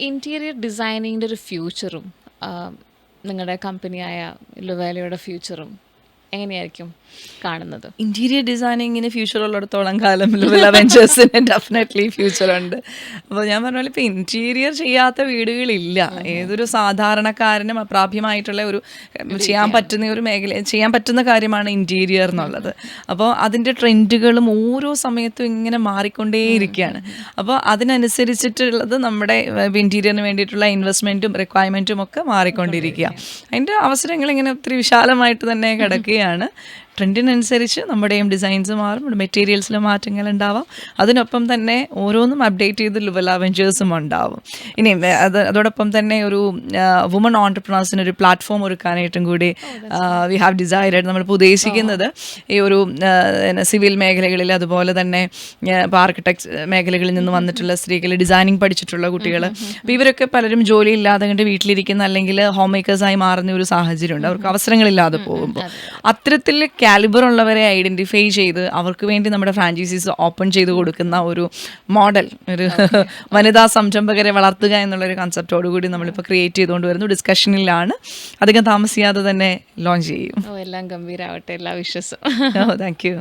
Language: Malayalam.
ഇന്റീരിയർ ഡിസൈനിങ്ങിന്റെ ഒരു ഫ്യൂച്ചറും നിങ്ങളുടെ കമ്പനിയായ ലുവാലയുടെ ഫ്യൂച്ചറും എങ്ങനെയായിരിക്കും കാണുന്നത്? ഇന്റീരിയർ ഡിസൈനിങ്ങിന് ഫ്യൂച്ചർ ഉള്ളിടത്തോളം കാലം അവഞ്ചേഴ്സിന് ഡെഫിനറ്റ്ലി ഫ്യൂച്ചർ ഉണ്ട്. അപ്പോൾ ഞാൻ പറഞ്ഞ പോലെ ഇപ്പോൾ ഇന്റീരിയർ ചെയ്യാത്ത വീടുകളില്ല. ഏതൊരു സാധാരണക്കാരനും അപ്രാപ്യമായിട്ടുള്ള ഒരു ചെയ്യാൻ പറ്റുന്ന ഒരു മേഖല ചെയ്യാൻ പറ്റുന്ന കാര്യമാണ് ഇന്റീരിയർ എന്നുള്ളത്. അപ്പോൾ അതിന്റെ ട്രെൻഡുകളും ഓരോ സമയത്തും ഇങ്ങനെ മാറിക്കൊണ്ടേയിരിക്കുകയാണ്. അപ്പോൾ അതിനനുസരിച്ചിട്ടുള്ളത് നമ്മുടെ ഇന്റീരിയറിന് വേണ്ടിയിട്ടുള്ള ഇൻവെസ്റ്റ്മെന്റും റിക്വയർമെന്റും ഒക്കെ മാറിക്കൊണ്ടിരിക്കുക. അതിന്റെ അവസരങ്ങൾ ഇങ്ങനെ ഒത്തിരി വിശാലമായിട്ട് തന്നെ കിടക്കുകയാണ് തന്നെയാണ്. ട്രെൻഡിനനുസരിച്ച് നമ്മുടെയും ഡിസൈൻസ് മാറും നമ്മുടെ മെറ്റീരിയൽസിൽ മാറ്റങ്ങൾ ഉണ്ടാവാം. അതിനൊപ്പം തന്നെ ഓരോന്നും അപ്ഡേറ്റ് ചെയ്ത് ലുവൽ അവഞ്ചേഴ്സും ഉണ്ടാവും. ഇനി അത് അതോടൊപ്പം തന്നെ ഒരു വുമൺ ഓണ്ടർപ്രണേഴ്സിന് ഒരു പ്ലാറ്റ്ഫോം ഒരുക്കാനായിട്ടും കൂടി വി ഹാവ് ഡിസൈഡ് നമ്മളിപ്പോൾ ഉദ്ദേശിക്കുന്നത്. ഈ ഒരു സിവിൽ മേഖലകളിൽ അതുപോലെ തന്നെ ഇപ്പോൾ ആർക്കിടെക്ട് മേഖലകളിൽ നിന്ന് വന്നിട്ടുള്ള സ്ത്രീകൾ ഡിസൈനിങ് പഠിച്ചിട്ടുള്ള കുട്ടികൾ അപ്പോൾ ഇവരൊക്കെ പലരും ജോലി ഇല്ലാതെ കണ്ട് വീട്ടിലിരിക്കുന്ന അല്ലെങ്കിൽ ഹോം മേക്കേഴ്സായി മാറുന്ന ഒരു സാഹചര്യമുണ്ട്. അവർക്ക് അവസരങ്ങളില്ലാതെ പോകുമ്പോൾ അത്തരത്തിൽ കാലിബർ ഉള്ളവരെ ഐഡന്റിഫൈ ചെയ്ത് അവർക്ക് വേണ്ടി നമ്മുടെ ഫ്രാഞ്ചൈസീസ് ഓപ്പൺ ചെയ്ത് കൊടുക്കുന്ന ഒരു മോഡൽ ഒരു വനിതാ സംരംഭകരെ വളർത്തുക എന്നുള്ളൊരു കൺസെപ്റ്റോട് കൂടി നമ്മളിപ്പോൾ ക്രിയേറ്റ് ചെയ്തുകൊണ്ട് വരുന്നു. ഡിസ്കഷനിലാണ് അധികം താമസിയാതെ തന്നെ ലോഞ്ച് ചെയ്യും. എല്ലാം ഗംഭീരാവട്ടെ എല്ലാ വിശ്വസം താങ്ക് യു